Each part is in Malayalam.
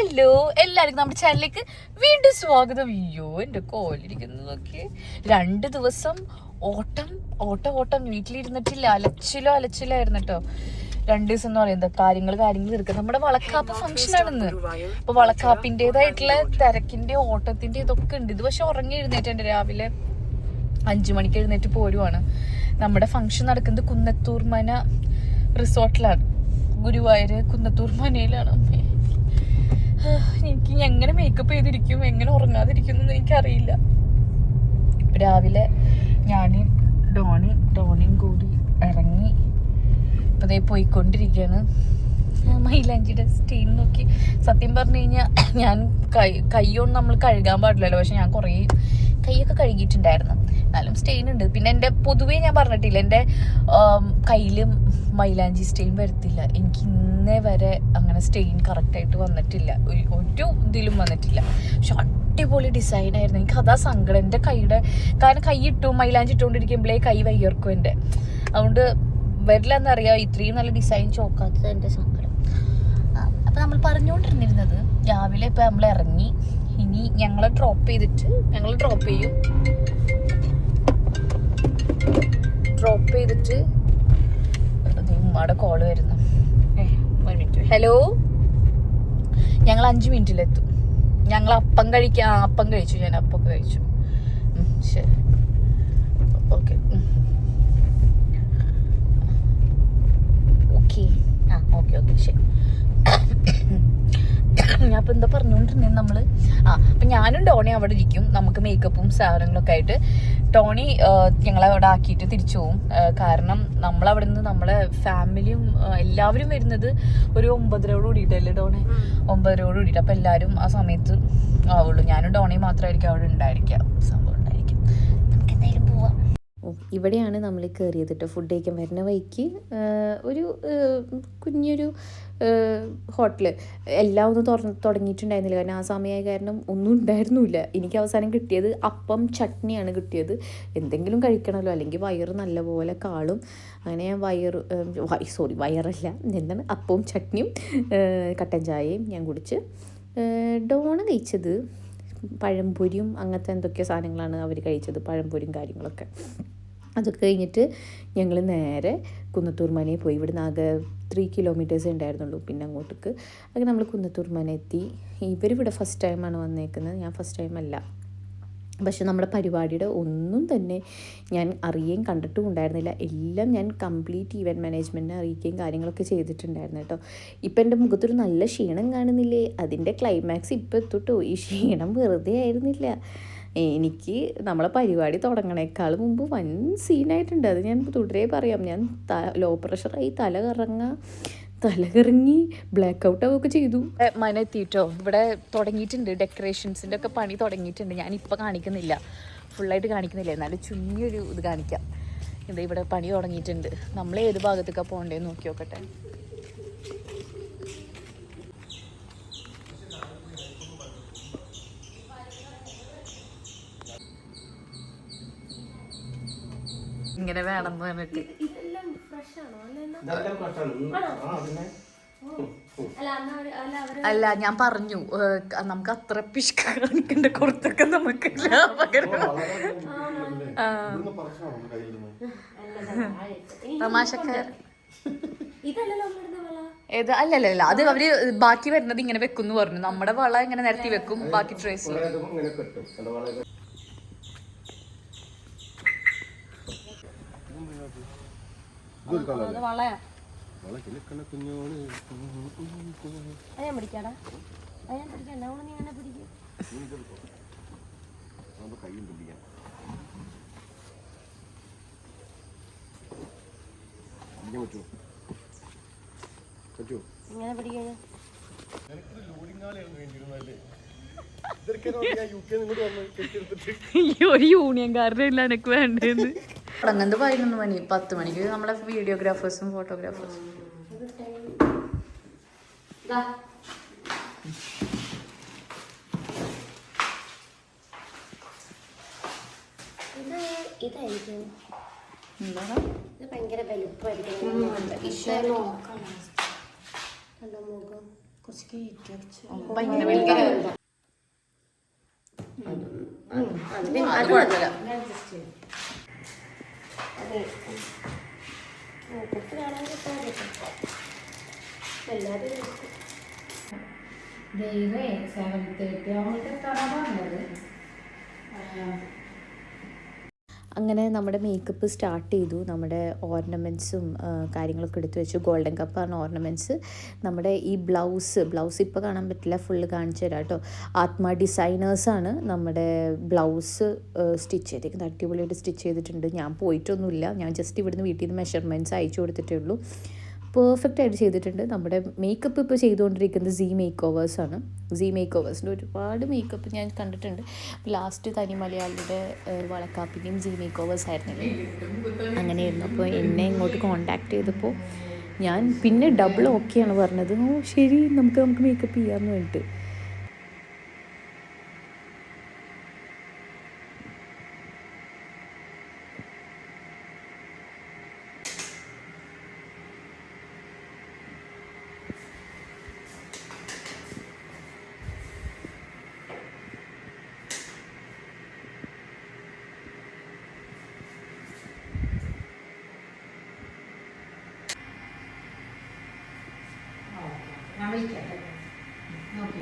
ഹലോ എല്ലാവർക്കും നമ്മുടെ ചാനലിലേക്ക് വീണ്ടും സ്വാഗതം. അയ്യോ എന്റെ കോലിരിക്കുന്നത് രണ്ട് ദിവസം ഓട്ടം ഓട്ടം ഓട്ടം. വീട്ടിലിരുന്നിട്ടില്ല. അലച്ചിലോ അലച്ചിലായിരുന്നു കേട്ടോ രണ്ട് ദിവസം എന്ന് പറയുന്നത് കാര്യങ്ങൾ കാര്യങ്ങൾ തീർക്കുക നമ്മുടെ വളക്കാപ്പ് ഫംഗ്ഷൻ ആണെന്ന്. അപ്പൊ വളക്കാപ്പിന്റേതായിട്ടുള്ള തിരക്കിന്റെ ഓട്ടത്തിന്റെ ഇതൊക്കെ ഉണ്ട്. ഇത് പക്ഷെ ഉറങ്ങി എഴുന്നേറ്റുണ്ട് രാവിലെ. അഞ്ചു മണിക്ക് എഴുന്നേറ്റ് പോരുവാണ്. നമ്മുടെ ഫംഗ്ഷൻ നടക്കുന്നത് കുന്നത്തൂർമന റിസോർട്ടിലാണ്. ഗുരുവായൂർ കുന്നത്തൂർ മനയിലാണ് അമ്മേ. എനിക്ക് എങ്ങനെ മേക്കപ്പ് ചെയ്തിരിക്കും എങ്ങനെ ഉറങ്ങാതിരിക്കും എന്നൊന്നും എനിക്കറിയില്ല. രാവിലെ ഞാനും ഡോണി ഡോണിയും കൂടി ഇറങ്ങി അതേ പോയിക്കൊണ്ടിരിക്കുകയാണ് മൈലാഞ്ചിയുടെ സ്റ്റീൻ നോക്കി. സത്യം പറഞ്ഞു കഴിഞ്ഞാൽ ഞാൻ കൈ കൈ കൊണ്ട് നമ്മൾ കഴുകാൻ പാടില്ലല്ലോ. പക്ഷെ ഞാൻ കുറേ കൈയൊക്കെ കഴുകിയിട്ടുണ്ടായിരുന്നു. എന്നാലും സ്റ്റെയിൻ ഉണ്ട്. പിന്നെ എന്റെ പൊതുവേ ഞാൻ പറഞ്ഞിട്ടില്ല. എന്റെ കയ്യിലും മൈലാഞ്ചി സ്റ്റെയിൻ വരത്തില്ല. എനിക്ക് ഇന്നേ വരെ അങ്ങനെ സ്റ്റെയിൻ കറക്റ്റായിട്ട് വന്നിട്ടില്ല. ഒരു ഇതിലും വന്നിട്ടില്ല. പക്ഷെ അടിപൊളി ഡിസൈൻ ആയിരുന്നു. എനിക്ക് അതാ സങ്കടം. എന്റെ കൈയുടെ കാരണം കൈ ഇട്ടു മൈലാഞ്ചി ഇട്ടുകൊണ്ടിരിക്കുമ്പോഴേ കൈ വയ്യർക്കും എന്റെ. അതുകൊണ്ട് വരില്ല എന്നറിയാം ഇത്രയും നല്ല ഡിസൈൻ ചോക്കാത്തത് എന്റെ സങ്കടം. അപ്പൊ നമ്മൾ പറഞ്ഞുകൊണ്ടിരുന്നിരുന്നത് രാവിലെ ഇപ്പൊ നമ്മൾ ഇറങ്ങി. ഇനി ഞങ്ങളെ ഡ്രോപ്പ് ചെയ്തിട്ട് ഞങ്ങൾ ഡ്രോപ്പ് ചെയ്യും. ഡ്രോപ്പ് ചെയ്തിട്ട് ഉമ്മയുടെ കോൾ വരുന്നു. ഹലോ ഞങ്ങൾ അഞ്ച് മിനിറ്റിലെത്തും. ഞങ്ങൾ അപ്പം കഴിക്കാം അപ്പം കഴിച്ചു ഞാൻ അപ്പം കഴിച്ചു. ശരി. ഓക്കെ. ഓക്കെ. ആ ഓക്കെ ഓക്കെ ശരി. ഞാൻ ഇപ്പൊ എന്താ പറഞ്ഞുകൊണ്ടിരുന്നേ നമ്മൾ? ആ അപ്പൊ ഞാനും ഡോണി അവിടെ ഇരിക്കും. നമുക്ക് മേക്കപ്പും സാധനങ്ങളൊക്കെ ആയിട്ട്. ടോണി ഞങ്ങളെ അവിടെ ആക്കിയിട്ട് തിരിച്ചു പോകും ആ, കാരണം നമ്മളവിടെ നിന്ന് നമ്മളെ ഫാമിലിയും എല്ലാവരും വരുന്നത് ഒരു ഒമ്പതരയോട് കൂടിയിട്ടല്ലേ ടോണി? ഒമ്പതരയോട് കൂടിയിട്ട്. അപ്പം എല്ലാവരും ആ സമയത്ത് ആവുള്ളൂ. ഞാനും ടോണി മാത്രമായിരിക്കും അവിടെ ഉണ്ടായിരിക്കാം സംഭവം ഉണ്ടായിരിക്കും. നമുക്ക് എന്തായാലും പോവാം. ഇവിടെയാണ് നമ്മൾ കയറിയത് കേട്ടോ ഫുഡ് കഴിക്കാൻ വരുന്ന വഴിക്ക് ഒരു കുഞ്ഞൊരു ഹോട്ടൽ എല്ലാം ഒന്ന് തുറന്ന് തുടങ്ങിയിട്ടുണ്ടായിരുന്നില്ല. കാരണം ആ സമയമായ കാരണം ഒന്നും ഉണ്ടായിരുന്നില്ല. എനിക്ക് അവസാനം കിട്ടിയത് അപ്പം ചട്നിയാണ് കിട്ടിയത്. എന്തെങ്കിലും കഴിക്കണമല്ലോ അല്ലെങ്കിൽ വയറ് നല്ലപോലെ കാളും. അങ്ങനെ ഞാൻ വയറ് സോറി വയറല്ല. എന്താണ്? അപ്പവും ചട്നിയും കട്ടൻ ചായയും ഞാൻ കുടിച്ച് ഡോണ കഴിച്ചത്. പഴംപൊരിയും അങ്ങനത്തെ എന്തൊക്കെ സാധനങ്ങളാണ് അവർ കഴിച്ചത് പഴംപൊരിയും കാര്യങ്ങളൊക്കെ. അതൊക്കെ കഴിഞ്ഞിട്ട് ഞങ്ങൾ നേരെ കുന്നത്തൂർ മനയിൽ പോയി. ഇവിടുന്ന് ആകെ ത്രീ കിലോമീറ്റേഴ്സ് ഉണ്ടായിരുന്നുള്ളൂ. പിന്നെ അങ്ങോട്ടേക്ക്. അങ്ങനെ നമ്മൾ കുന്നത്തൂർ മന എത്തി. ഇവരിവിടെ ഫസ്റ്റ് ടൈമാണ് വന്നേക്കുന്നത്. ഞാൻ ഫസ്റ്റ് ടൈം അല്ല. പക്ഷെ നമ്മുടെ പരിപാടിയുടെ ഒന്നും തന്നെ ഞാൻ അറിയുകയും കണ്ടിട്ടും ഉണ്ടായിരുന്നില്ല. എല്ലാം ഞാൻ കംപ്ലീറ്റ് ഈവന്റ് മാനേജ്മെന്റിനെ അറിയിക്കുകയും കാര്യങ്ങളൊക്കെ ചെയ്തിട്ടുണ്ടായിരുന്നു കേട്ടോ. ഇപ്പം എന്റെ മുഖത്തൊരു നല്ല ക്ഷീണം കാണുന്നില്ലേ? അതിന്റെ ക്ലൈമാക്സ് ഇപ്പം എത്തുട്ടോ? ഈ ക്ഷീണം വെറുതെ ആയിരുന്നില്ല. എനിക്ക് നമ്മളെ പരിപാടി തുടങ്ങണേക്കാൾ മുമ്പ് വൻ സീനായിട്ടുണ്ട് അത് ഞാൻ തുടരെ പറയാം. ഞാൻ ലോ പ്രഷറായി തല കറങ്ങ. തല കറങ്ങി ബ്ലാക്ക് ഔട്ട് ആവുകയൊക്കെ ചെയ്തു. മന എത്തിയിട്ടോ ഇവിടെ തുടങ്ങിയിട്ടുണ്ട് ഡെക്കറേഷൻസിന്റെ ഒക്കെ പണി തുടങ്ങിയിട്ടുണ്ട്. ഞാൻ ഇപ്പം കാണിക്കുന്നില്ല. ഫുള്ളായിട്ട് കാണിക്കുന്നില്ല. എന്നാലും ചുങ്ങിയൊരു ഇത് കാണിക്കാം. ഇത് ഇവിടെ പണി തുടങ്ങിയിട്ടുണ്ട്. നമ്മൾ ഏത് ഭാഗത്തേക്കാണ് പോകണ്ടേന്ന് നോക്കി നോക്കട്ടെ ഇങ്ങനെ വേണം എന്ന് പറഞ്ഞിട്ട്. അല്ല ഞാൻ പറഞ്ഞു നമുക്ക് അത്ര പിഷ്ക കാണിക്കണ്ട കുറത്തൊക്കെ നമുക്ക്. തമാശക്കാർ. ഏത് അല്ലല്ല അത് അവർ ബാക്കി വരുന്നത് ഇങ്ങനെ വെക്കും പറഞ്ഞു. നമ്മുടെ വള ഇങ്ങനെ നിരത്തി വെക്കും ബാക്കി ട്രേസ് ഇങ്ങനെ പിടിക്കുന്നു ഒരു യൂണിയൻകാരുടെ ഇല്ല എനിക്ക് വേണ്ടത് തുടങ്ങുന്നത് പതിനൊന്ന് മണി പത്ത് മണിക്ക്. നമ്മളെ വീഡിയോഗ്രാഫേഴ്സും ഫോട്ടോഗ്രാഫേഴ്സും ഇത് ഇതായിരിക്കും. എന്താണ് ഇത് ഭയങ്കര വലുപ്പമായിരിക്കും. കണ്ടോ മുഖം. ഭയങ്കര വലിയ അത് കുഴപ്പമില്ല കുട്ടി കാണാൻ കിട്ടാൻ എല്ലാവരും ദൈവേ സെവൻ തേർട്ടി ആവുമ്പോഴത്തെ പറഞ്ഞത് അങ്ങനെ നമ്മുടെ മേക്കപ്പ് സ്റ്റാർട്ട് ചെയ്തു. നമ്മുടെ ഓർണമെന്റ്സും കാര്യങ്ങളൊക്കെ എടുത്തു വെച്ചു. ഗോൾഡൻ കപ്പ് കപ്പാണ് ഓർണമെന്റ്സ് നമ്മുടെ ഈ ബ്ലൗസ് ബ്ലൗസ് ഇപ്പോൾ കാണാൻ പറ്റില്ല. ഫുള്ള് കാണിച്ചു തരാം കേട്ടോ ആത്മ ഡിസൈനേഴ്സാണ് നമ്മുടെ ബ്ലൗസ് സ്റ്റിച്ച് ചെയ്തേക്കുന്നത്. അടിപൊളിയായിട്ട് സ്റ്റിച്ച് ചെയ്തിട്ടുണ്ട്. ഞാൻ പോയിട്ടൊന്നുമില്ല. ഞാൻ ജസ്റ്റ് ഇവിടുന്ന് വീട്ടിൽ നിന്ന് മെഷർമെന്റ്സ് അയച്ചു കൊടുത്തിട്ടേ ഉള്ളൂ. പെർഫെക്റ്റ് ആയിട്ട് ചെയ്തിട്ടുണ്ട്. നമ്മുടെ മേക്കപ്പ് ഇപ്പോൾ ചെയ്തുകൊണ്ടിരിക്കുന്നത് സി മേക്ക് ഓവേഴ്സാണ് സി മേക്ക് ഓവേഴ്സിന്റെ ഒരുപാട് മേക്കപ്പ് ഞാൻ കണ്ടിട്ടുണ്ട്. ലാസ്റ്റ് തനി മലയാളിയുടെ വളക്കാപ്പിന്റെയും സി മേക്ക് ഓവേഴ്സ് ആയിരുന്നില്ലേ. അങ്ങനെയായിരുന്നു. അപ്പോൾ എന്നെ ഇങ്ങോട്ട് കോണ്ടാക്ട് ചെയ്തപ്പോൾ ഞാൻ പിന്നെ ഡബിൾ ഓക്കെയാണ് പറഞ്ഞത്. ഓ ശരി നമുക്ക് നമുക്ക് മേക്കപ്പ് ചെയ്യാമെന്ന് വേണ്ടിയിട്ട്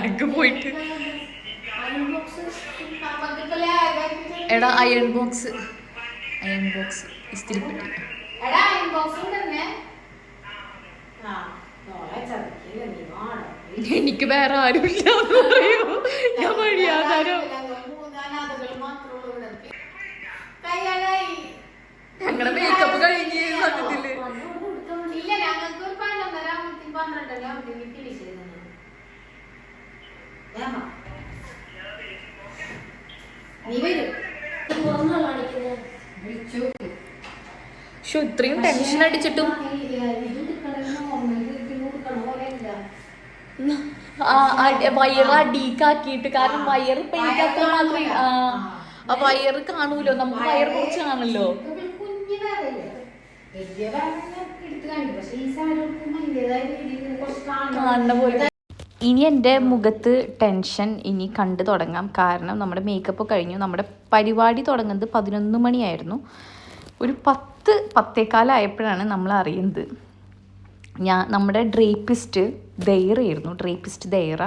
അങ്ങ് പോയിട്ട്. എടാ അയൺ ബോക്സ് അയൺ ബോക്സ് ഇസ്തിരിപ്പെട്ടി എനിക്ക് വേറെ ആരുമില്ല പക്ഷെ ഇത്രയും ടെൻഷൻ അടിച്ചിട്ടും വയറ് അടീക്കാക്കിയിട്ട് കാരണം വയറ് ഇപ്പൊ എനിക്ക് അത്ര മാത്രമേ ആ ആ വയറ് കാണൂലോ? നമുക്ക് വയറ് കുറച്ച് കാണല്ലോ കാണുന്ന പോലെ. ഇനി എന്റെ മുഖത്ത് ടെൻഷൻ ഇനി കണ്ടു തുടങ്ങാം. കാരണം നമ്മുടെ മേക്കപ്പ് കഴിഞ്ഞു. നമ്മുടെ പരിപാടി തുടങ്ങുന്നത് പതിനൊന്ന് മണിയായിരുന്നു. ഒരു പത്ത് പത്തേക്കാലായപ്പോഴാണ് നമ്മൾ അറിയുന്നത്. ഞാൻ നമ്മുടെ ഡ്രേപ്പിസ്റ്റ് ദൈറയായിരുന്നു ഡ്രേപ്പിസ്റ്റ് ദൈറ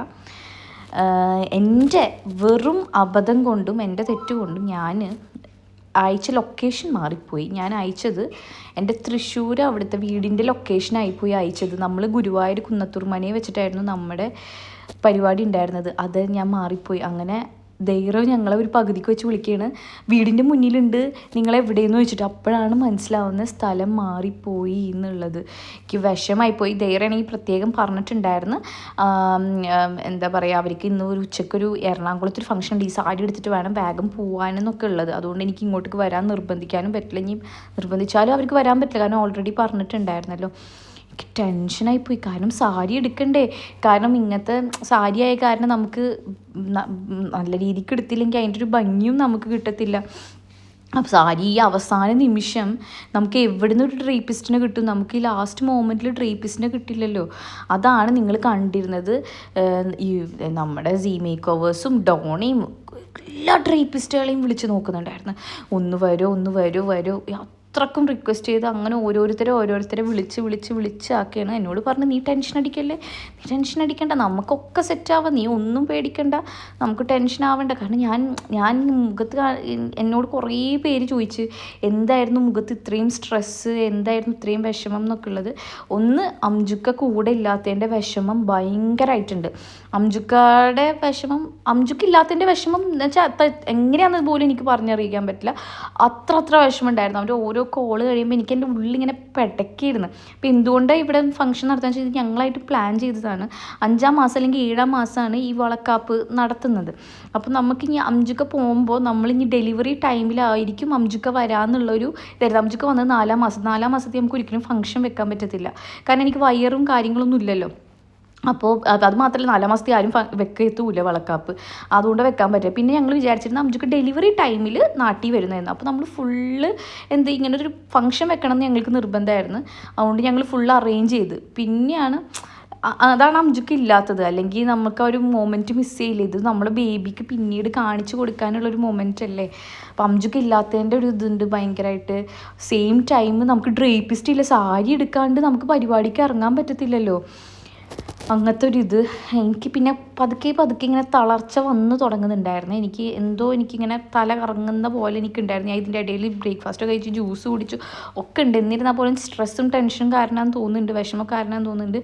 എന്റെ വെറും അബദ്ധം കൊണ്ടും എന്റെ തെറ്റ് കൊണ്ടും ഞാൻ അയച്ച ലൊക്കേഷൻ മാറിപ്പോയി. ഞാൻ അയച്ചത് എന്റെ തൃശ്ശൂർ അവിടുത്തെ വീടിന്റെ ലൊക്കേഷൻ ആയിപ്പോയി അയച്ചത്. നമ്മൾ ഗുരുവായൂർ കുന്നത്തൂർ മനയെ വെച്ചിട്ടായിരുന്നു നമ്മുടെ പരിപാടി ഉണ്ടായിരുന്നത്. അത് ഞാൻ മാറിപ്പോയി. അങ്ങനെ ധൈര്യം ഞങ്ങളെ ഒരു പകുതിക്ക് വെച്ച് വിളിക്കുകയാണ് വീടിന്റെ മുന്നിലുണ്ട്. നിങ്ങൾ എവിടെയെന്ന് വെച്ചിട്ട് അപ്പോഴാണ് മനസ്സിലാവുന്ന സ്ഥലം മാറിപ്പോയി എന്നുള്ളത്. എനിക്ക് വിഷമായിപ്പോയി. ധൈര്യമാണെങ്കിൽ പ്രത്യേകം പറഞ്ഞിട്ടുണ്ടായിരുന്നു. എന്താ പറയുക അവർക്ക് ഇന്ന് ഒരു ഉച്ചക്കൊരു എറണാകുളത്തൊരു ഫംഗ്ഷൻ ഉണ്ട് ഈ സാരി എടുത്തിട്ട് വേണം വേഗം പോകാനെന്നൊക്കെ ഉള്ളത്. അതുകൊണ്ട് എനിക്ക് ഇങ്ങോട്ടേക്ക് വരാൻ നിർബന്ധിക്കാനും പറ്റില്ല. ഇനി നിർബന്ധിച്ചാലും അവർക്ക് വരാൻ പറ്റില്ല. കാരണം ഓൾറെഡി പറഞ്ഞിട്ടുണ്ടായിരുന്നല്ലോ. എനിക്ക് ടെൻഷനായി പോയി കാരണം സാരി എടുക്കണ്ടേ. കാരണം ഇങ്ങനത്തെ സാരി ആയ കാരണം നമുക്ക് നല്ല രീതിക്ക് എടുത്തില്ലെങ്കിൽ അതിന്റെ ഒരു ഭംഗിയും നമുക്ക് കിട്ടത്തില്ല. അപ്പോൾ സാരി ഈ അവസാന നിമിഷം നമുക്ക് എവിടുന്ന് ഒരു ഡ്രേപ്പിസ്റ്റിനെ കിട്ടും? നമുക്ക് ഈ ലാസ്റ്റ് മോമെന്റിൽ ഡ്രേപ്പിസ്റ്റിനെ കിട്ടില്ലല്ലോ. അതാണ് നിങ്ങൾ കണ്ടിരുന്നത്. ഈ നമ്മുടെ സീ മേക്ക് ഓവേഴ്സും ഡോണയും എല്ലാ ഡ്രേപ്പിസ്റ്റുകളെയും വിളിച്ച് നോക്കുന്നുണ്ടായിരുന്നു. ഒന്ന് വരോ ഒന്ന് വരോ വരോ. അത്രക്കും റിക്വസ്റ്റ് ചെയ്ത് അങ്ങനെ ഓരോരുത്തരെ ഓരോരുത്തരെ വിളിച്ച് വിളിച്ച് വിളിച്ചാക്കിയാണ് എന്നോട് പറഞ്ഞു നീ ടെൻഷൻ അടിക്കല്ലേ? നീ ടെൻഷൻ അടിക്കണ്ട. നമുക്കൊക്കെ സെറ്റാവാം നീ ഒന്നും പേടിക്കണ്ട. നമുക്ക് ടെൻഷൻ ആവണ്ട. കാരണം ഞാൻ ഞാൻ മുഖത്ത് എന്നോട് കുറേ പേര് ചോദിച്ച് എന്തായിരുന്നു മുഖത്ത് ഇത്രയും സ്ട്രെസ്സ് എന്തായിരുന്നു ഇത്രയും വിഷമം? എന്നൊക്കെ ഉള്ളത്. ഒന്ന് അംജുക്ക കൂടെ ഇല്ലാത്തതിന്റെ വിഷമം ഭയങ്കരമായിട്ടുണ്ട് അംജുക്കയുടെ വിഷമം അംജുക്ക് ഇല്ലാത്തതിന്റെ വിഷമം എന്ന് വെച്ചാൽ എങ്ങനെയാണെന്ന് പോലും എനിക്ക് പറഞ്ഞറിയിക്കാൻ പറ്റില്ല. അത്ര അത്ര വിഷമം ഉണ്ടായിരുന്നു. അവന്റെ ഓരോ കോൾ കഴിയുമ്പോൾ എനിക്ക് എന്റെ ഉള്ളിങ്ങനെ പെടക്കിയിരുന്നു അപ്പോൾ എന്തുകൊണ്ടാണ് ഇവിടെ ഫംഗ്ഷൻ നടത്തുകയെന്ന് വെച്ചാൽ ഞങ്ങളായിട്ട് പ്ലാൻ ചെയ്തതാണ്. അഞ്ചാം മാസം അല്ലെങ്കിൽ ഏഴാം മാസമാണ് ഈ വളക്കാപ്പ് നടത്തുന്നത്. അപ്പോൾ നമുക്ക് ഇനി അംജുക്ക പോകുമ്പോൾ നമ്മളിനി ഡെലിവറി ടൈമിലായിരിക്കും അംജുക്ക വരാമെന്നുള്ളൊരു അംജുക്ക വന്നത് നാലാം മാസം. നാലാം മാസത്തിൽ നമുക്ക് ഒരിക്കലും ഫംഗ്ഷൻ വെക്കാൻ പറ്റത്തില്ല. കാരണം എനിക്ക് വയറും കാര്യങ്ങളൊന്നും ഇല്ലല്ലോ. അപ്പോൾ അത് മാത്രമല്ല നാലാം മാസത്തെ ആരും വെക്കത്തൂല വളക്കാപ്പ്. അതുകൊണ്ട് വെക്കാൻ പറ്റില്ല. പിന്നെ ഞങ്ങൾ വിചാരിച്ചിരുന്നത് നമുക്ക് ഡെലിവറി ടൈമിൽ നാട്ടിൽ വരുന്നതായിരുന്നു അപ്പോൾ നമ്മൾ ഫുള്ള് എന്ത് ഇങ്ങനെ ഒരു ഫംഗ്ഷൻ വെക്കണം എന്ന് ഞങ്ങൾക്ക് നിർബന്ധമായിരുന്നു. അതുകൊണ്ട് ഞങ്ങൾ ഫുൾ അറേഞ്ച് ചെയ്ത്. പിന്നെയാണ് അതാണ് അംജുക്ക് ഇല്ലാത്തത്. അല്ലെങ്കിൽ നമുക്ക് ആ ഒരു മൊമെന്റ് മിസ് ചെയ്യില്ല? ഇത് നമ്മൾ ബേബിക്ക് പിന്നീട് കാണിച്ചു കൊടുക്കാനുള്ള ഒരു മൊമെന്റ് അല്ലേ? അപ്പം അംജുക്ക് ഇല്ലാത്തതിന്റെ ഒരു ഇതുണ്ട് ഭയങ്കരമായിട്ട് സെയിം ടൈം നമുക്ക് ഡ്രേപ്പിസ്റ്റ് ഇല്ല. സാരി എടുക്കാണ്ട് നമുക്ക് പരിപാടിക്ക് ഇറങ്ങാൻ പറ്റത്തില്ലല്ലോ. അങ്ങനത്തെ ഒരു ഇത് എനിക്ക് പിന്നെ പതുക്കെ പതുക്കെ ഇങ്ങനെ തളർച്ച വന്ന് തുടങ്ങുന്നുണ്ടായിരുന്നു. എനിക്ക് എന്തോ എനിക്കിങ്ങനെ തല കറങ്ങുന്ന പോലെ എനിക്കുണ്ടായിരുന്നു. ഞാൻ ഇതിന്റെ ഇടയിൽ ബ്രേക്ക്ഫാസ്റ്റ് കഴിച്ച് ജ്യൂസ് കുടിച്ചു. ഒക്കെ ഉണ്ട്. എന്നിരുന്നാൽ പോലും സ്ട്രെസ്സും ടെൻഷനും കാരണം തോന്നുന്നുണ്ട്. വിഷമം കാരണം തോന്നുന്നുണ്ട്.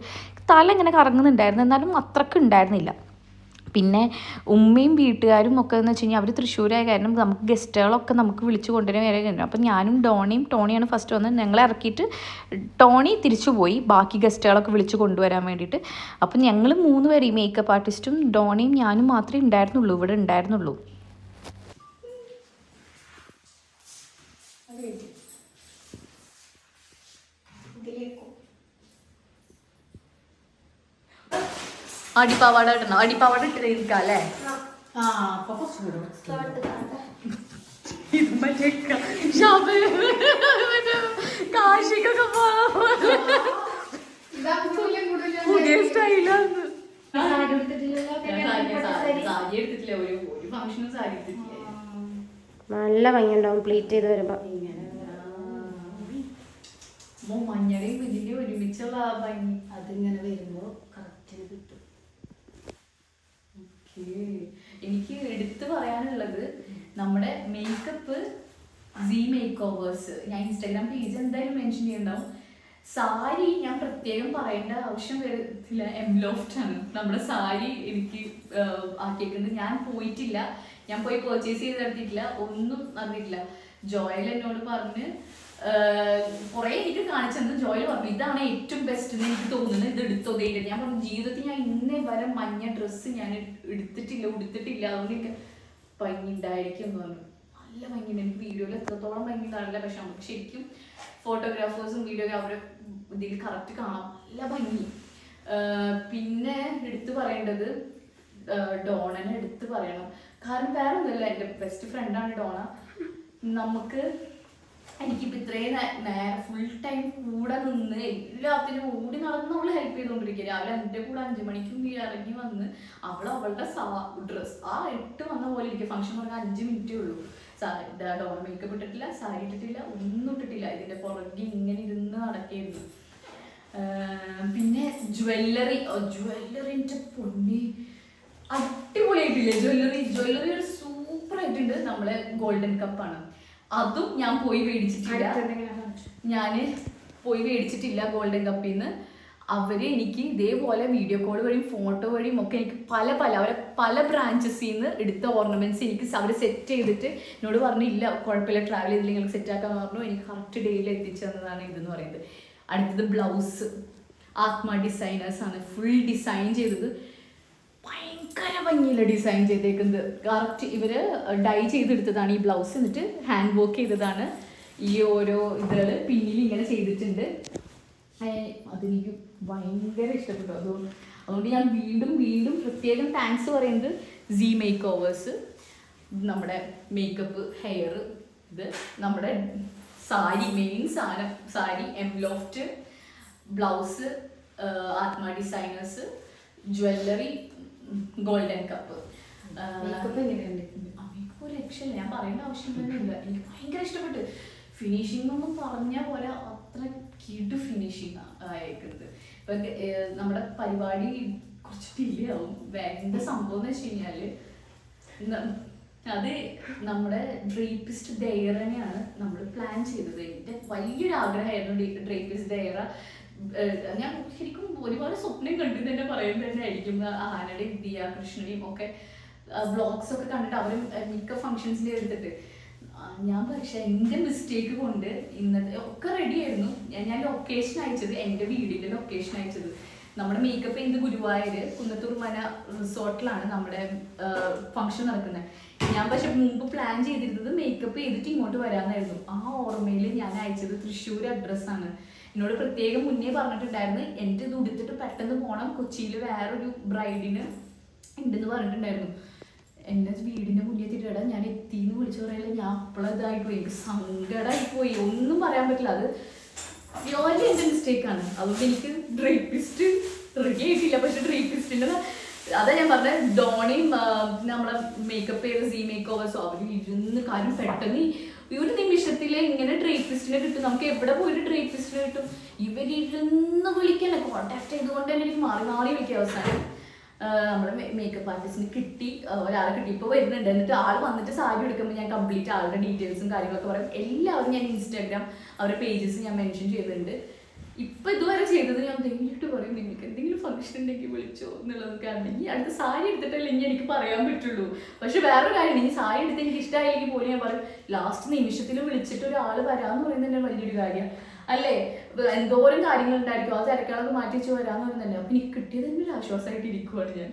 തല ഇങ്ങനെ കറങ്ങുന്നുണ്ടായിരുന്നു. എന്നാലും അത്രയ്ക്ക് ഉണ്ടായിരുന്നില്ല. പിന്നെ ഉമ്മയും വീട്ടുകാരും ഒക്കെ എന്ന് വെച്ച് കഴിഞ്ഞാൽ അവർ തൃശ്ശൂരായ കാരണം നമുക്ക് ഗസ്റ്റുകളൊക്കെ നമുക്ക് വിളിച്ചു കൊണ്ടുവരാൻ വരെ കഴിഞ്ഞു. അപ്പം ഞാനും ഡോണിയും ടോണിയാണ് ഫസ്റ്റ് വന്നത്. ഞങ്ങളെ ഇറക്കിയിട്ട് ടോണി തിരിച്ചു പോയി. ബാക്കി ഗസ്റ്റുകളൊക്കെ വിളിച്ചു കൊണ്ടുവരാൻ വേണ്ടിയിട്ട്. അപ്പം ഞങ്ങൾ മൂന്ന് പേര് മേക്കപ്പ് ആർട്ടിസ്റ്റും ഡോണിയും ഞാനും മാത്രമേ ഉണ്ടായിരുന്നുള്ളൂ. ഇവിടെ ഉണ്ടായിരുന്നുള്ളൂ. അടിപ്പാവാട ഇടണം. അടിപ്പാവാട ഇട്ട് നിൽക്കാം അല്ലേ ആ അപ്പൊ ഇത് മറ്റേ കാശിക്കൊക്കെ പുതിയ സ്റ്റൈലാണ് നല്ല ഭംഗിയുണ്ടാവും പ്ലീറ്റ് ചെയ്ത് വരുമ്പോ. മഞ്ഞളെയും ഇതിന്റെ ഒരുമിച്ചുള്ള ഭംഗി. അതിങ്ങനെ വരുമ്പോ കറക്റ്റ് കിട്ടും ഓക്കേ. എനിക്ക് എടുത്തു പറയാനുള്ളത് നമ്മുടെ മേക്കപ്പ് സി മേക്ക് ഓവേഴ്സ് ഞാൻ ഇൻസ്റ്റാഗ്രാം പേജ് എന്തായാലും മെൻഷൻ ചെയ്യണ്ടാവും. സാരി ഞാൻ പ്രത്യേകം പറയേണ്ട ആവശ്യം വരത്തില്ല. എംലോഫ്റ്റ് ആണ്. നമ്മുടെ സാരി എനിക്ക് ആക്കിയേക്കുന്നത്. ഞാൻ പോയിട്ടില്ല. ഞാൻ പോയി പർച്ചേസ് ചെയ്ത് നടത്തിയിട്ടില്ല ഒന്നും അറിഞ്ഞിട്ടില്ല. ജോയൽ എന്നോട് പറഞ്ഞ് കുറെ എനിക്ക് കാണിച്ചെന്ന് ജോയിൽ പറഞ്ഞു ഇതാണ് ഏറ്റവും ബെസ്റ്റ് എന്ന് എനിക്ക് തോന്നുന്നത്. ഇത് എടുത്തോ ഞാൻ പറഞ്ഞു ജീവിതത്തിൽ ഞാൻ ഇന്നേ വരെ മഞ്ഞ ഡ്രസ്സ് ഞാൻ എടുത്തിട്ടില്ല ഉടുത്തിട്ടില്ല. അതുകൊണ്ട് എനിക്ക് ഉണ്ടായിരിക്കും എന്ന് പറഞ്ഞു. നല്ല ഭംഗിയുണ്ട് എനിക്ക് വീഡിയോയിൽ എത്രത്തോളം ഭംഗി ഉണ്ടാവില്ല പക്ഷെ നമുക്ക് ശരിക്കും ഫോട്ടോഗ്രാഫേഴ്സും വീഡിയോഗ്രാഫറും ഇതിൽ കറക്റ്റ് കാണാം. നല്ല ഭംഗി. പിന്നെ എടുത്തു പറയേണ്ടത് ഡോണനെ എടുത്ത് പറയണം. കാരണം വേറെ ഒന്നുമില്ല എന്റെ ബെസ്റ്റ് ഫ്രണ്ടാണ് ഡോണ. നമുക്ക് എനിക്കിപ്പോൾ ഇത്രയും നേരം ഫുൾ ടൈം കൂടെ നിന്ന് എല്ലാത്തിനും ഓടി നടന്ന് അവൾ ഹെൽപ്പ് ചെയ്തുകൊണ്ടിരിക്കുക രാവിലെ എന്റെ കൂടെ അഞ്ചു മണിക്കും ഇറങ്ങി വന്ന് അവൾ അവളുടെ സാ ഡ്രസ് ആ ഇട്ട് വന്ന പോലെ ഇരിക്കും. ഫംഗ്ഷൻ പറഞ്ഞാൽ അഞ്ച് മിനിറ്റേ ഉള്ളൂ. സാരി ഡോണ മേക്കപ്പ് ഇട്ടിട്ടില്ല സാരി ഇട്ടിട്ടില്ല ഒന്നും ഇട്ടിട്ടില്ല. ഇതിന്റെ പുറകെ ഇങ്ങനെ ഇരുന്ന് നടക്കായിരുന്നു പിന്നെ ജ്വല്ലറി ജ്വല്ലറിന്റെ പൊണ്ണി അടിപൊളിയായിട്ടില്ലേ? ജ്വല്ലറി ജ്വല്ലറി ഒരു സൂപ്പർ ആയിട്ടുണ്ട്. നമ്മളെ ഗോൾഡൻ കപ്പാണ് അതും ഞാൻ പോയി മേടിച്ചിട്ടില്ല. ഞാൻ പോയി മേടിച്ചിട്ടില്ല ഗോൾഡൻ കപ്പിൽ നിന്ന് അവർ എനിക്ക് ഇതേപോലെ വീഡിയോ കോൾ വഴിയും ഫോട്ടോ വഴിയും ഒക്കെ എനിക്ക് പല പല അവരെ പല ബ്രാഞ്ചസിൽ നിന്ന് എടുത്ത ഓർണമെന്റ്സ് എനിക്ക് അവർ സെറ്റ് ചെയ്തിട്ട് എന്നോട് പറഞ്ഞു ഇല്ല കുഴപ്പമില്ല ട്രാവൽ ചെയ്തില്ല നിങ്ങൾക്ക് സെറ്റ് ആക്കാൻ പറഞ്ഞു. എനിക്ക് കറക്റ്റ് ഡേയിൽ എത്തിച്ചു തന്നതാണ് ഇതെന്ന് പറയുന്നത്. അടുത്തത് ബ്ലൗസ് ആത്മ ഡിസൈനേഴ്സ് ആണ് ഫുൾ ഡിസൈൻ ചെയ്തത്. ഭയങ്കര ഭംഗിയില്ല ഡിസൈൻ ചെയ്തേക്കുന്നത്. കറക്റ്റ് ഇവർ ഡൈ ചെയ്തെടുത്തതാണ് ഈ ബ്ലൗസ് എന്നിട്ട് ഹാൻഡ് വർക്ക് ചെയ്തതാണ്. ഈ ഓരോ ഇതുകൾ പിന്നിൽ ഇങ്ങനെ ചെയ്തിട്ടുണ്ട്. അതെനിക്ക് ഭയങ്കര ഇഷ്ടപ്പെട്ടു. അതുകൊണ്ട് അതുകൊണ്ട് ഞാൻ വീണ്ടും വീണ്ടും പ്രത്യേകം താങ്ക്സ് പറയുന്നത് സി മേക്ക് ഓവേഴ്സ് നമ്മുടെ മേക്കപ്പ് ഹെയർ ഇത് നമ്മുടെ സാരി മെയിൻ സാധനം sari Mloft blouse Aathma designers jewellery golden cup ഒരു രക്ഷയില്ല. ഞാൻ പറയേണ്ട ആവശ്യം തന്നെ ഇല്ല എനിക്ക് ഭയങ്കര ഇഷ്ടപ്പെട്ടു. ഫിനിഷിംഗ് ഒന്നും പറഞ്ഞ പോലെ അത്ര കിടു ഫിനിഷിംഗ് ആയിരിക്കുന്നത് ഇപ്പൊ നമ്മുടെ പരിപാടി കുറച്ച് ഡിലേ ആവും. വേണ്ട സംഭവം എന്ന് വെച്ച് കഴിഞ്ഞാൽ അത് നമ്മുടെ ഡ്രേപ്പിസ്റ്റ് ഡെയറനെയാണ് നമ്മൾ പ്ലാൻ ചെയ്തത്. എന്റെ വലിയൊരു ആഗ്രഹമായിരുന്നു ഡ്രേപ്പിസ്റ്റ് ഡെയറ ഞാൻ ശരിക്കും ഒരുപാട് സ്വപ്നം കണ്ടു തന്നെ പറയുന്നത് തന്നെ ആയിരിക്കും. ആനയുടെയും ദിയ കൃഷ്ണനെയും ഒക്കെ വ്ളോഗ്സ് ഒക്കെ കണ്ടിട്ട് അവരും മിക്ക ഫങ്ഷൻസിൽ എടുത്തിട്ട്. ഞാൻ പക്ഷെ എന്റെ മിസ്റ്റേക്ക് കൊണ്ട് ഇന്നത്തെ ഒക്കെ റെഡി ആയിരുന്നു. ഞാൻ ഞാൻ ലൊക്കേഷൻ അയച്ചത് എന്റെ വീടിന്റെ ലൊക്കേഷൻ അയച്ചത്. നമ്മുടെ മേക്കപ്പ് ചെയ്ത് ഗുരുവായൂർ കുന്നത്തൂർ മന റിസോർട്ടിലാണ് നമ്മുടെ ഫംഗ്ഷൻ നടക്കുന്നത്. ഞാൻ പക്ഷെ മുമ്പ് പ്ലാൻ ചെയ്തിരുന്നത് മേക്കപ്പ് ചെയ്തിട്ട് ഇങ്ങോട്ട് വരാമെന്നായിരുന്നു. ആ ഓർമ്മയിൽ ഞാൻ അയച്ചത് തൃശ്ശൂർ അഡ്രസ്സാണ് എന്നോട് പ്രത്യേകം മുന്നേ പറഞ്ഞിട്ടുണ്ടായിരുന്നു. എന്റെ ഇത് ഉടുത്തിട്ട് പെട്ടെന്ന് പോകണം കൊച്ചിയിൽ വേറൊരു ബ്രൈഡിന് ഉണ്ടെന്ന് പറഞ്ഞിട്ടുണ്ടായിരുന്നു. എന്റെ വീടിന്റെ മുന്നിൽ തിരിയടാ ഞാൻ എത്തിന്ന് വിളിച്ചു പറയില്ല. ഞാൻ അപ്പോഴും ഇതായി പോയി എനിക്ക് സങ്കടമായി പോയി ഒന്നും പറയാൻ പറ്റില്ല. അത് പ്യോർലി എന്റെ മിസ്റ്റേക്ക് ആണ്. അതുകൊണ്ട് എനിക്ക് ഡ്രേപ്പിസ്റ്റ് റെഡി ആയിട്ടില്ല. പക്ഷെ ഡ്രീപ്പിസ്റ്റിന്റെ അതാ ഞാൻ പറഞ്ഞ. ഡോണിയും നമ്മളെ മേക്കപ്പ് ചെയ്ത സീ മേക്ക് ഓവേഴ്സോ അവർ ഇരുന്ന് കാര്യം പെട്ടെന്ന് ഒരു നിമിഷത്തിൽ ഇങ്ങനെ ട്രേപ്പിസ്റ്റിനെ കിട്ടും. നമുക്ക് എവിടെ പോയിട്ട് ട്രേപ്പിസ്റ്റിനെ കിട്ടും? ഇവരിരുന്ന് വിളിക്കണ്ട കോണ്ടാക്ട് ചെയ്തുകൊണ്ട് തന്നെ എനിക്ക് മാറി മാറി വിളിക്കുക അവസാനം. നമ്മുടെ മേക്കപ്പ് ആർട്ടിസ്റ്റിന് കിട്ടി. ഒരാളെ കിട്ടി. ഇപ്പോൾ വരുന്നുണ്ട്. എന്നിട്ട് ആൾ വന്നിട്ട് സാരി എടുക്കുമ്പോൾ ഞാൻ കംപ്ലീറ്റ് ആളുടെ ഡീറ്റെയിൽസും കാര്യങ്ങളൊക്കെ പറയും. എല്ലാവരും ഞാൻ ഇൻസ്റ്റാഗ്രാം അവരുടെ പേജസ് ഞാൻ മെൻഷൻ ചെയ്തിട്ടുണ്ട്. ഇപ്പൊ ഇതുവരെ ചെയ്തത് ഞാൻ നേരിട്ട് പറയും നിങ്ങൾക്ക് എന്തെങ്കിലും ഫംഗ്ഷൻ ഉണ്ടെങ്കിൽ വിളിച്ചോ എന്നുള്ളത് കാരണം അടുത്ത സാരി എടുത്തിട്ടല്ലേ ഇനി എനിക്ക് പറയാൻ പറ്റുള്ളൂ. പക്ഷെ വേറൊരു കാര്യം ഈ സാരി എടുത്ത് എനിക്ക് ഇഷ്ടമായില്ലെങ്കിൽ പോലും ഞാൻ പറയും ലാസ്റ്റ് നിമിഷത്തിൽ വിളിച്ചിട്ട് ഒരാൾ വരാന്ന് പറയുന്നത് തന്നെ വലിയൊരു കാര്യം. അല്ലേ? എന്തോരം കാര്യങ്ങൾ ഉണ്ടായിരിക്കും. ആ തിരക്കുകളൊക്കെ മാറ്റി വെച്ച് വരാന്ന് പറയുന്നതല്ല അപ്പൊ എനിക്ക് കിട്ടിയത് തന്നെ ഒരു ആശ്വാസമായിട്ട് ഇരിക്കുവാണ് ഞാൻ.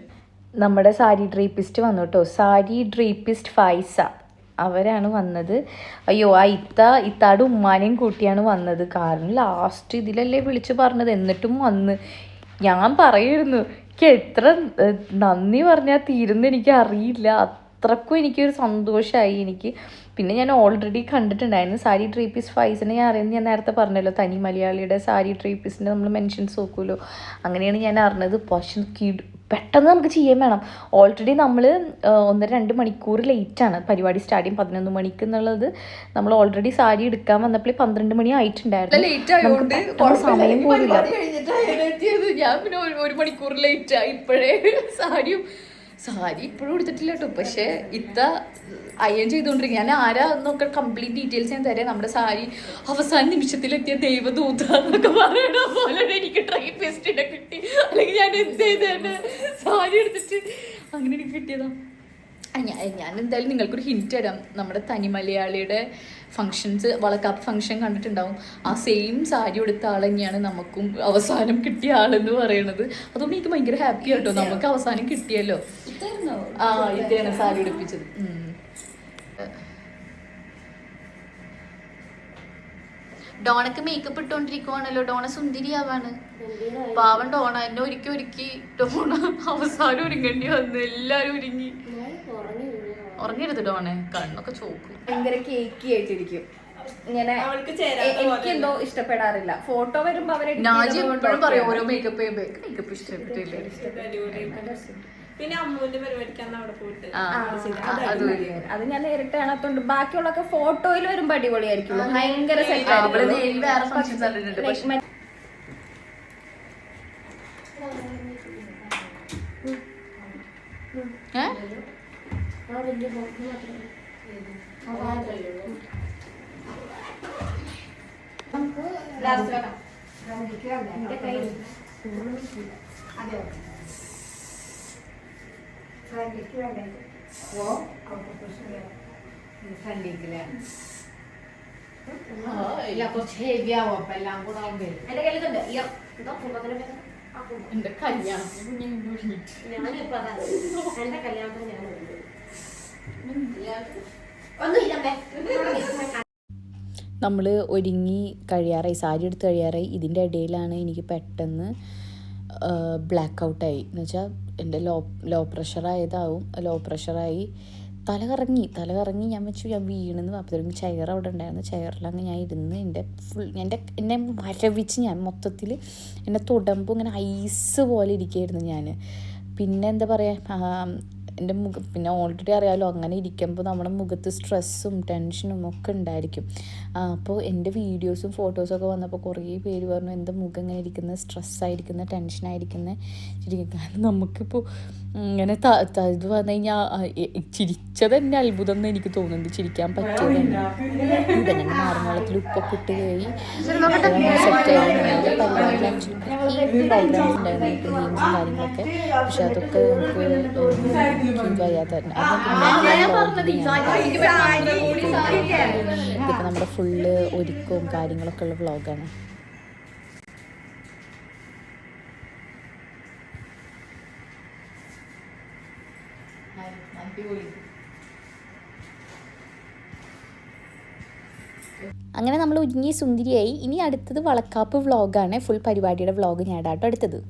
നമ്മുടെ സാരി ഡ്രീപ്പിസ്റ്റ് വന്നു കേട്ടോ. സാരി ഡ്രീപ്പിസ്റ്റ് ഫൈസ. അവരാണ് വന്നത്. അയ്യോ ആ ഇത്ത ഇത്താട് ഉമ്മാനെയും കൂട്ടിയാണ് വന്നത്. കാരണം ലാസ്റ്റ് ഇതിലല്ലേ വിളിച്ച് പറഞ്ഞത്. എന്നിട്ടും വന്ന്. ഞാൻ പറയുമായിരുന്നു എനിക്ക് എത്ര നന്ദി പറഞ്ഞാൽ തീരുന്ന എനിക്ക് അറിയില്ല. അത്രക്കും എനിക്കൊരു സന്തോഷമായി എനിക്ക്. പിന്നെ ഞാൻ ഓൾറെഡി കണ്ടിട്ടുണ്ടായിരുന്നു സാരി ട്രീപ്പീസ് ഫൈസിനെ ഞാൻ അറിയുന്നത് ഞാൻ നേരത്തെ പറഞ്ഞല്ലോ. തനി മലയാളിയുടെ സാരി ട്രീപ്പീസിന്റെ നമ്മൾ മെൻഷൻസ് നോക്കുമല്ലോ അങ്ങനെയാണ് ഞാൻ അറിഞ്ഞത്. പക്ഷെ കിട് പെട്ടെന്ന് നമുക്ക് ചെയ്യാൻ വേണം. ഓൾറെഡി നമ്മൾ ഒന്നര രണ്ട് മണിക്കൂർ ലേറ്റാണ് പരിപാടി സ്റ്റാർട്ട് ചെയ്യും പതിനൊന്ന് മണിക്ക് എന്നുള്ളത്. നമ്മൾ ഓൾറെഡി സാരി എടുക്കാൻ വന്നപ്പോൾ പന്ത്രണ്ട് മണി ആയിട്ടുണ്ടായിരുന്നു. സമയം പോലില്ല ഞാൻ പിന്നെ ഒരു മണിക്കൂർ ഇപ്പോഴേ സാരിയും സാരി ഇപ്പോഴും എടുത്തിട്ടില്ല കേട്ടോ. പക്ഷെ ഇത്ത അയൺ ചെയ്തുകൊണ്ടിരിക്കുക ഞാൻ ആരാ എന്നൊക്കെ കംപ്ലീറ്റ് ഡീറ്റെയിൽസ് ഞാൻ തരാം. നമ്മുടെ സാരി അവസാന നിമിഷത്തിലെത്തിയ ദൈവദൂത എന്നൊക്കെ പറയണ പോലെ എനിക്ക് ട്രൈ പേസ്റ്റിനെ കിട്ടി. അല്ലെങ്കിൽ ഞാൻ എന്ത് ചെയ്തേനെ സാരി എടുത്തിട്ട് അങ്ങനെ എനിക്ക് കിട്ടിയതാ. ഞാൻ ഞാൻ എന്തായാലും നിങ്ങൾക്കൊരു ഹിന്റ് തരാം. നമ്മുടെ തനി മലയാളിയുടെ ഫങ്ഷൻസ് വളക്കാപ്പ് ഫങ്ഷൻ കണ്ടിട്ടുണ്ടാവും. ആ സെയിം സാരി എടുത്ത ആൾ തന്നെയാണ് നമുക്കും അവസാനം കിട്ടിയ ആളെന്ന് പറയണത്. അതുകൊണ്ട് എനിക്ക് ഭയങ്കര ഹാപ്പി ആട്ടോ. നമുക്ക് അവസാനം കിട്ടിയല്ലോ. ആ ഇതാണ് സാരി ഉടുപ്പിച്ചത്. ഡോണക്ക് മേക്കപ്പ് ഇട്ടോണ്ടിരിക്കുവാണല്ലോ. ഡോണ സുന്ദരിയാവാണ്. പാവം ഡോണ എന്നെ ഒരുക്കി ഒരുക്കി ഡോണ അവസാനം ഒരുങ്ങേണ്ടി വന്നു. എല്ലാരും ഒരുങ്ങി. ഉറങ്ങരുത് ഡോണെ? കണ്ണൊക്കെ ചോക്കും. ഭയങ്കര കേക്കി ആയിട്ടിരിക്കും. ഇങ്ങനെ എനിക്കെന്തോ ഇഷ്ടപ്പെടാറില്ല. ഫോട്ടോ വരുമ്പോ അവരെ നാജി എപ്പോഴും പറയും ഓരോ മേക്കപ്പ് ചെയ്യുമ്പോ മേക്കപ്പ് ഇഷ്ടപ്പെട്ടില്ലേ? പിന്നെ അമ്മുവിന്റെ പരിപാടിക്ക് അന്ന് അവിടെ പോയിട്ട് അത് ഞാൻ നേരിട്ട് കാണാത്തോണ്ട് ബാക്കിയുള്ളൊക്കെ ഫോട്ടോയിൽ വരുമ്പോ അടിപൊളിയായിരിക്കും ഭയങ്കര സെറ്റ് ആ, അവൾ ഇല്ല കുറച്ച് ഹെവി ആവും. അപ്പൊ എല്ലാം കൂടെ ആവുമ്പേ എന്റെ കയ്യിലുണ്ട്. ഇയ്യോ, എന്റെ. ഞാനിപ്പോ. എന്റെ കല്യാണത്തിന് വരുന്നുണ്ട്. ഒന്നുമില്ല നമ്മൾ ഒരുങ്ങി കഴിയാറായി സാരി എടുത്ത് കഴിയാറായി. ഇതിന്റെ ഇടയിലാണ് എനിക്ക് പെട്ടെന്ന് ബ്ലാക്ക് ഔട്ടായി എന്ന് വെച്ചാൽ എന്റെ ലോ ലോ പ്രഷറായതാവും ലോ പ്രഷറായി തല കറങ്ങി തല കറങ്ങി ഞാൻ വെച്ചു ഞാൻ വീണെന്ന് അപ്പോഴത്തേക്കും ചെയർ അവിടെ ഉണ്ടായിരുന്നു. ചെയറിലങ്ങ് ഞാൻ ഇരുന്ന് എന്റെ ഫുൾ എന്റെ എന്നെ മരവിച്ച് ഞാൻ മൊത്തത്തിൽ എന്റെ തുടമ്പ് ഇങ്ങനെ ഐസ് പോലെ ഇരിക്കുകയായിരുന്നു ഞാൻ. പിന്നെ എന്താ പറയുക എന്റെ മുഖം പിന്നെ ഓൾറെഡി അറിയാമല്ലോ അങ്ങനെ ഇരിക്കുമ്പോൾ നമ്മുടെ മുഖത്ത് സ്ട്രെസ്സും ടെൻഷനും ഒക്കെ ഉണ്ടായിരിക്കും. അപ്പോൾ എന്റെ വീഡിയോസും ഫോട്ടോസും ഒക്കെ വന്നപ്പോൾ കുറേ പേര് പറഞ്ഞു എന്റെ മുഖം ഇങ്ങനെ ഇരിക്കുന്ന സ്ട്രെസ്സായിരിക്കുന്ന ടെൻഷനായിരിക്കുന്ന ശരിക്കും കാരണം നമുക്കിപ്പോൾ ഇങ്ങനെ ത- ഇത് പറഞ്ഞു കഴിഞ്ഞാൽ ചിരിച്ചത് തന്നെ അത്ഭുതം എന്ന് എനിക്ക് തോന്നുന്നുണ്ട് ചിരിക്കാൻ പറ്റിയത് തന്നെ ഇതന്നെ നാരങ്ങാളത്തിൽ ഉപ്പൊക്കെ ഇട്ട് പ്രോഗ്രാംസ് ഉണ്ടായിരുന്നു ഗെയിംസും കാര്യങ്ങളൊക്കെ പക്ഷെ അതൊക്കെ നമുക്ക് വയ്യാത്ത നമ്മുടെ ഫുള്ള് ഒരുക്കവും കാര്യങ്ങളൊക്കെ ഉള്ള വ്ളോഗാണ്. അങ്ങനെ നമ്മൾ ഒരുങ്ങി സുന്ദരിയായി. ഇനി അടുത്തത് വളക്കാപ്പ് വ്ളോഗാണ്. ഫുൾ പരിപാടിയുടെ വ്ളോഗ് ഞാൻ അടുത്തത്